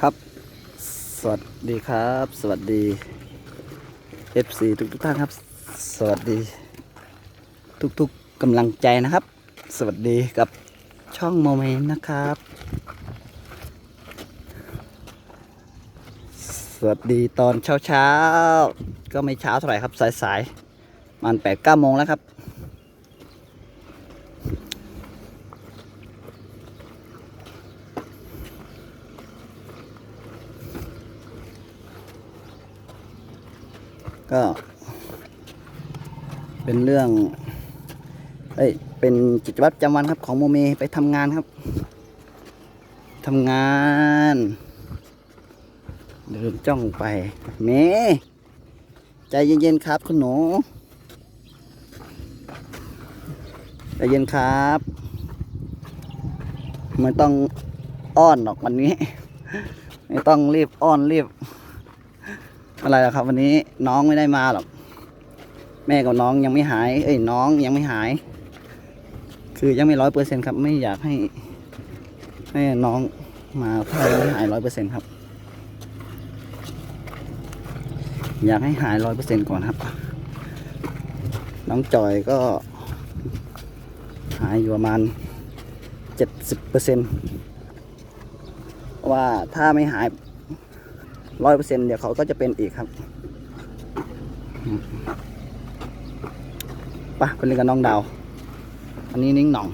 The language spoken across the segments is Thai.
ครับ สวัสดีครับ สวัสดี FC ทุกทุกท่านครับ สวัสดี ทุกๆกกำลังใจนะครับ สวัสดีกับช่องโมเมนต์นะครับ สวัสดีตอนเช้าเช้าๆก็ไม่เช้าเท่าไหร่ครับสายสายๆมันแปดเก้าโมงแล้วครับ ก็ เป็นเรื่อง เอ้ย เป็นกิจวัตรประจำวันครับ ของโมเมไปทำงานครับทำงาน เดินจ้องไปเมใจเย็นๆครับ คุณหนูใจเย็นครับไม่ต้องอ้อนหรอกวันนี้ ไม่ต้องรีบอ้อนรีบ อะไรหรอกครับ วันนี้น้องไม่ได้มาหรอกแม่กับน้องยังไม่หาย เอ้ยน้องยังไม่หาย คือยังไม่ร้อยเปอร์เซ็นครับไม่อยากให้ให้น้องมาถ้ายังไม่หายร้อยเปอร์เซ็นครับ อยากให้หายร้อยเปอร์เซ็นก่อนครับ น้องจอยก็ หายอยู่ประมาณเจ็ดสิบเปอร์เซ็นว่าถ้าไม่หาย ร้อยเปอร์เซ็นเดี๋ยวเขาก็จะเป็นอีกครับปไปเล่นกับน้องดาว อันนี้นิ้งหน่อง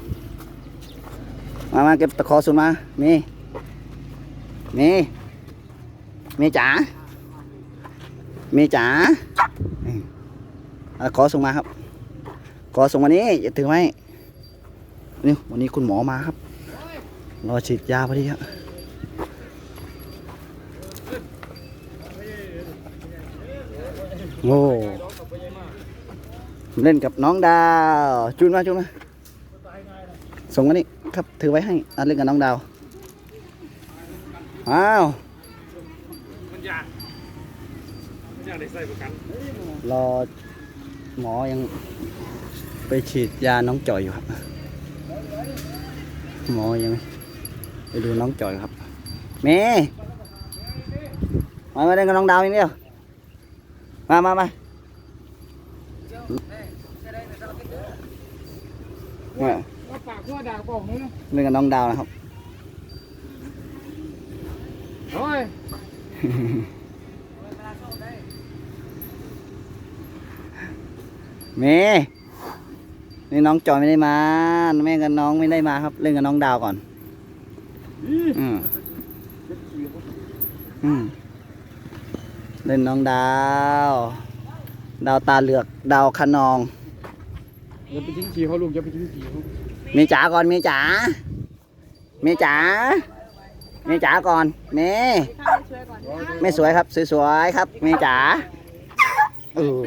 มามาเก็บตะขอสุดมามีมีมีจ๋ามีจ๋านี่เอาขอส่งมาครับ ขอส่งวันนี้อย่าถือไว้นี่วันนี้คุณหมอมาครับ รอฉีดยาพอดีครับ โอ้เล่นกับน้องดาวจูนมาจูนมาส่งมานี่ครับถือไว้ให้อะเล่นกับน้องดาวอ้าวมันยากมันยากได้ใส่ประกันรอหมอยังไปฉีดยาน้องจอยอยู่ครับ หมอยังไปดูน้องจอยครับเมย์มามาเล่นกับน้องดาวอีกเดียว มามามามาว่าปากว่าด่าบอกมึงเล่นกับน้องดาวนะครับโอ้ยเมย์นี่น้องจอยไม่ได้มาแม่กับน้องไม่ได้มาครับ เล่นกับน้องดาวก่อน อืมอืม เล่นน้องดาว ดาวตาเหลือกดาวคะนองอย่าไปทิ้งขี่เขาลูกอย่าไปทิ้งขี่เขามีจ๋าก่อนมีจ๋ามีจ๋ามีจ๋าก่อนเมไม่สวยครับสวยๆครับมีจ๋าเออ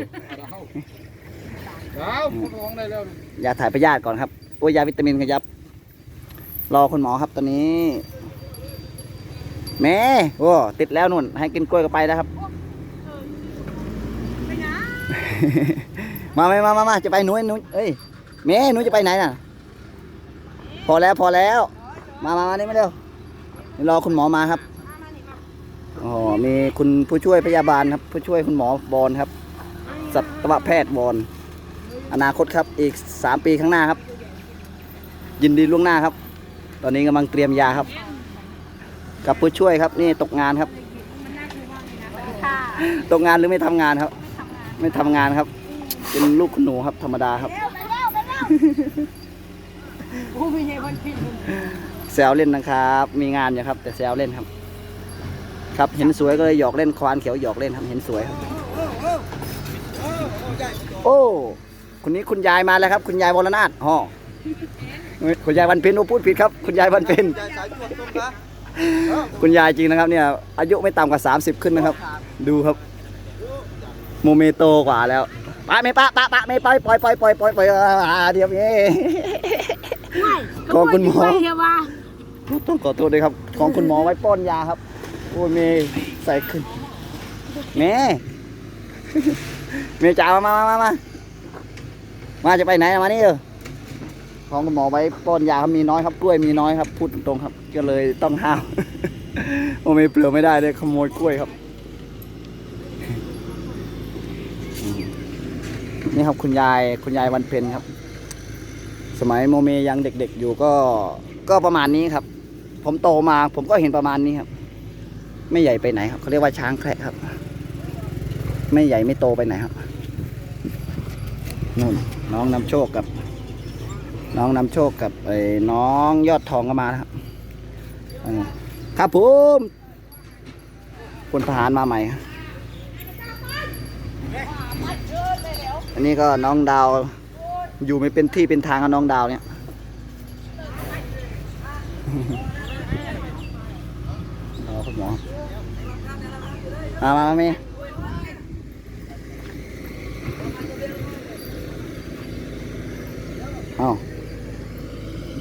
ดาวพูดร้องได้แล้วยาถ่ายพยาธิก่อนครับโอ้ยยาวิตามินครับรอคุณหมอครับตอนนี้เมโอ้ติดแล้วนุ่น ให้กินกล้วยก็ไปแล้วครับ มาไหมมามามาจะไปหนุ่ยนุ่ยเอ้ยเมหนุ่ยจะไปไหนน่ะ พอแล้วพอแล้ว มามามานี่มาเร็วรอคุณหมอมาครับอ๋อมีคุณผู้ช่วยพยาบาลครับ ผู้ช่วยคุณหมอบอลครับสัตวแพทย์บอลอนาคตครับอีกสามปีข้างหน้าครับ ยินดีล่วงหน้าครับ ตอนนี้กำลังเตรียมยาครับ กับผู้ช่วยครับนี่ตกงานครับ ตกงานหรือไม่ทำงานครับ ไม่ทำงานครับ เป็นลูกคุณหนูครับธรรมดาครับโอ้ไม่ใช่คนผิดแซวเล่นนะครับ มีงานอยู่ครับ แต่แซวเล่นครับ ครับเห็นสวยก็เลยหยอกเล่นควานเขียวหยอกเล่นครับเห็นสวยครับ โอ้คุณนี้คุณยายมาแล้วครับ คุณยายวรนาถอ๋อคุณยายวันเพ็ญโอ้พูดผิดครับ คุณยายวันเพ็ญคุณยายจริงนะครับเนี่ยอายุไม่ต่ำกว่า 30 ขึ้นนะครับ ดูครับ โมเมโตกว่าแล้วไปไม่ปะปะปะไม่ไปปล่อยปล่อยปล่อยปล่อยปล่อยอ่าเดี๋ยวนี้ของคุณหมอเฮียว่าต้องขอโทษด้วยครับ ของคุณหมอไว้ป้อนยาครับ โอ้ยเมย์ใส่ขึ้นเมย์เมย์จ๋ามามามามามามาจะไปไหนอะมานี่เออของคุณหมอไว้ป้อนยาครับมีน้อยครับกล้วยมีน้อยครับพูดตรงๆครับ ก็เลยต้องห้ามโมเมเปลือไม่ได้เลยขโมยกล้วยครับอืม นี่ครับคุณยายคุณยายวันเพ็ญครับ สมัยโมเมยังเด็กๆอยู่ก็ก็ประมาณนี้ครับ ผมโตมาผมก็เห็นประมาณนี้ครับ ไม่ใหญ่ไปไหนครับเขาเรียกว่าช้างแคระครับ ไม่ใหญ่ไม่โตไปไหนครับนู่นน้องนำโชคกับ น้องนำโชคกับไอ้น้องยอดทองก็มาครับครับผมพลทหารมาใหม่ครับ อันนี้ก็น้องดาวอยู่ไม่เป็นที่เป็นทางกับน้องดาวเนี่ยรอคุณหมอมามามาเมเอ้า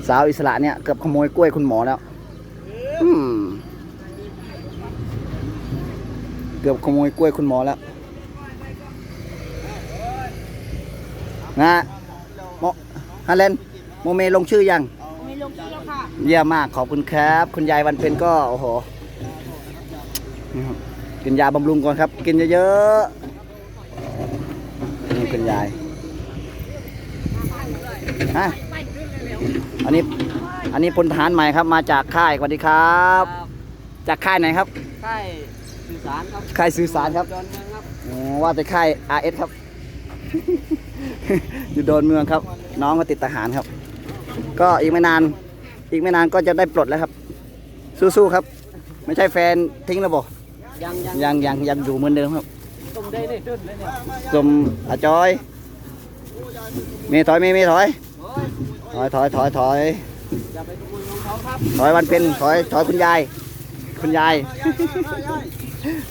สาวอิสระเนี่ยเกือบขโมยกล้วยคุณหมอแล้วเกือบขโมยกล้วยคุณหมอแล้ว นะโมฮันเลนโมเมลงชื่อยัง มีลงชื่อแล้วค่ะ เยี่ยมมากขอบคุณครับ คุณยายวันเพ็ญก็โอ้โหนี่ครับกินยาบำรุงก่อนครับ กินเยอะๆนี่คุณยายฮะอันนี้อันนี้พลทหารใหม่ครับ มาจากค่ายสวัสดีครับ จากค่ายไหนครับค่ายสื่อสารครับค่ายสื่อสารครับ ดอนเมืองครับ อ๋อว่าแต่ค่าย RS ครับ อยู่โดนเมืองครับ น้องก็ติดทหารครับ ก็อีกไม่นาน อีกไม่นานก็จะได้ปลดแล้วครับ สู้ๆครับ ไม่ใช่แฟนทิ้งแล้วบอกยังยังยังยังยังอยู่เหมือนเดิมครับตรงได้เลยดุนเลยเนี่ยสมอาจอยเมย์ถอยเมย์เมย์ถอยโอ้ยถอยถอยถอยถอยอย่าไปขโมยของเขาครับถอยวันเป็นถอยถอยคุณยาย คุณยาย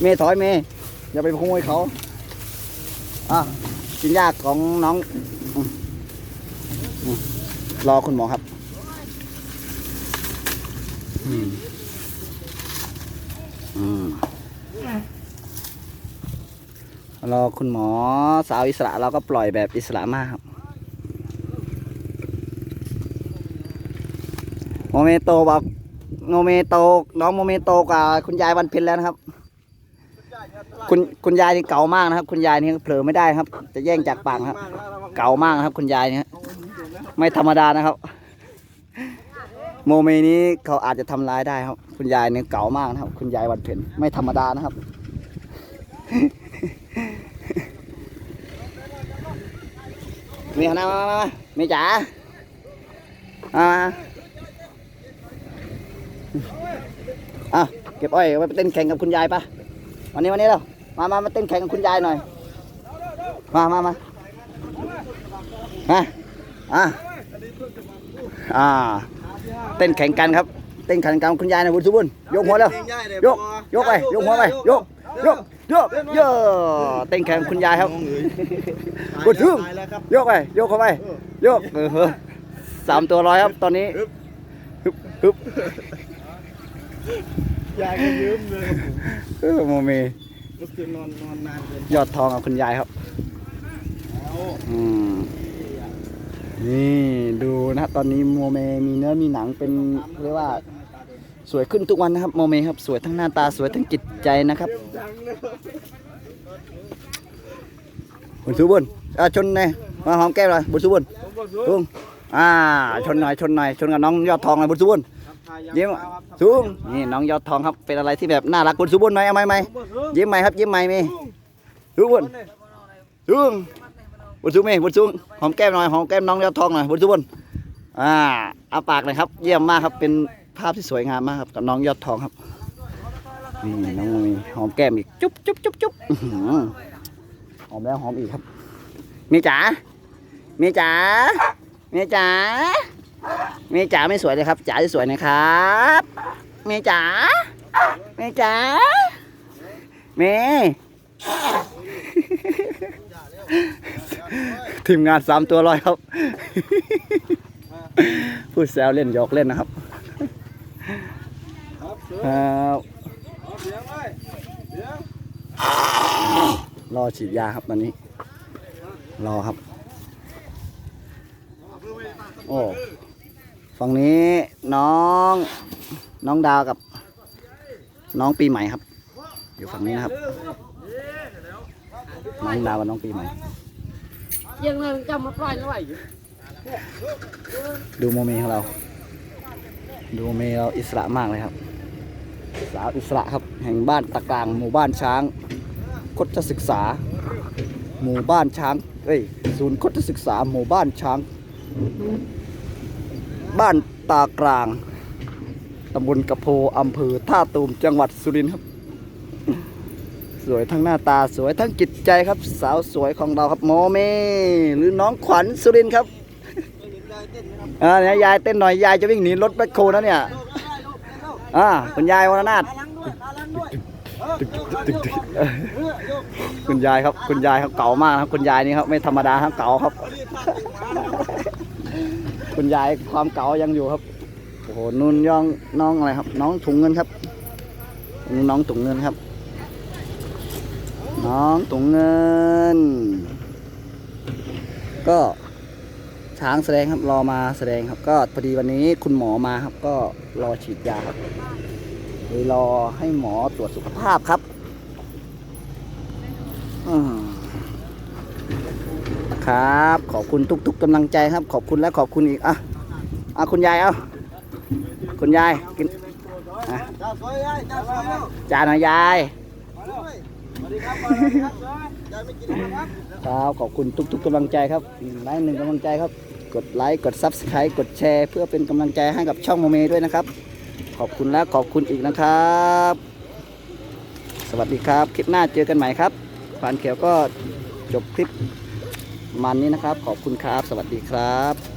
เมย์ถอยเมย์อย่าไปขโมยเขาอะ กินยากของน้องรอคุณหมอครับอืมอืมรอคุณหมอสาวอิสระเราก็ปล่อยแบบอิสระมากครับโมเมโตบอกโมเมโตน้องโมเมโตกว่าคุณยายวันเพ็ญแล้วนะครับ คุณคุณยายนี่เก่ามากนะครับ คุณยายนี่เผลอไม่ได้ครับ จะแย่งจากปากครับ เก่ามากนะครับ คุณยายเนี่ยไม่ธรรมดานะครับ โมเมนี้เขาอาจจะทำร้ายได้ครับ คุณยายเนี่ยเก่ามากนะครับ คุณยายวันเพ็ญไม่ธรรมดานะครับ มีหนหน้ามามามามีจ๋ามามาอะเก็บอ้อยไปเต้นแข่งกับคุณยายปะ วันนี้วันนี้เรามามามาเต้นแข่งกับคุณยายหน่อย มามามามาอะอ่า เต้นแข่งกันครับ เต้นแข่งกันกับคุณยายหนะบุญสุบุญยกหัวเร็วยก ยกไป ยกหัวไป ยก ยก ยกเยอะเต้นแข่งกับคุณยายครับบุญสุบุญยกไป ยกเข้าไป ยกเออเออสามตัวร้อยครับตอนนี้ฮึบฮึบ ยายก็ยืมเลยเออโมเมเมื่อคืนนอนนอนนานเกินยอดทองกับคุณยายครับเอาอืม นี่ดูนะตอนนี้โมเมมีเนื้อมีหนังเป็นเรียกว่าสวยขึ้นทุกวันนะครับโมเมครับสวยทั้งหน้าตาสวยทั้งจิตใจนะครับดังเลยบุญสุบุญอะชนเลยมาหอมแก้มเลยบุญสุบุญผมบอกสูลุง อ่า ชนหน่อยชนหน่อยชนกับน้องยอดทองเลยบุญสุบุญยิ้มสูงนี่น้องยอดทองครับเป็นอะไรที่แบบน่ารักบุญสุบุญไหมเอาไหมไหมยิ้มไหมครับยิ้มไหมมีสุบุญสูงบุญสุเมบุญสุหอมแก้มหน่อยหอมแก้มน้องยอดทองหน่อยบุญสุบุญอ่าเอาปากเลยครับ เยี่ยมมากครับเป็นภาพที่สวยงามมากครับกับน้องยอดทองครับนี่น้องมีหอมแก้มอีกจุ๊บจุ๊บจุ๊บจุ๊บอื้อหือหอมแล้วหอมอีกครับเมียจ๋าเมียจ๋า เมียจ๋าเมียจ๋าไม่สวยเลยครับจ๋าที่สวยนะครับเมียจ๋าเมียจ๋าเมียทีมงานสามตัวลอยครับ พูดแซวเล่นหยอกเล่นนะครับครับเสือครับเอฉีดยาครับตอนนี้ รอครับ อ้ฝั่งนี้น้องน้องดาวกับ น้องปีใหม่ครับ อยู่ฝั่งนี้นะครับ น้องดาวกับน้องปีใหม่ ยังเงินจำมาปล่อยแล้วไหวอยู่ดูโมเมของเรา ดูโมเมเราอิสระมากเลยครับ สาวอิสระครับแห่งบ้านตะกลางหมู่บ้านช้างคดศึกษา หมู่บ้านช้างเอ้ยศูนย์คดศึกษาหมู่บ้านช้าง บ้านตากลางตำบลกระโพอำเภอท่าตูมจังหวัดสุรินทร์ครับ สวยทั้งหน้าตาสวยทั้งจิตใจครับ สาวสวยของเราครับโมเมหรือน้องขวัญสุรินทร์ครับอ่าเนี่ยยายเต้นหน่อยยายจะวิ่งหนีรถแบคโคนะเนี่ยอ่าคุณยายวรนาถคุณยายครับ คุณยายเขาเก่ามากครับ คุณยายนี่ครับไม่ธรรมดาครับเก่าครับ คุณยายความเก่ายังอยู่ครับโอ้โหนุ่นย่องน้องอะไรครับ น้องถุงเงินครับ น้องถุงเงินครับ น้องถุงเงิน ก็ช้างแสดงครับรอมาแสดงครับ ก็พอดีวันนี้คุณหมอมาครับ ก็รอฉีดยาครับรอให้หมอตรวจสุขภาพครับ อืม ครับ ขอบคุณทุก ๆกำลังใจครับ ขอบคุณและขอบคุณอีกอะอะคุณยายเอาคุณยายกินอะจานหน่อยยายครับขอบคุณทุกๆกำลังใจครับหนึ่งไลค์หนึ่งกำลังใจครับ กดไลค์กด Subscribe กดแชร์ เพื่อเป็นกำลังใจให้กับช่องโมเมด้วยนะครับ ขอบคุณและขอบคุณอีกนะครับ สวัสดีครับ คลิปหน้าเจอกันใหม่ครับผ่านเขียวก็จบคลิป มันนี้นะครับ ขอบคุณครับ สวัสดีครับ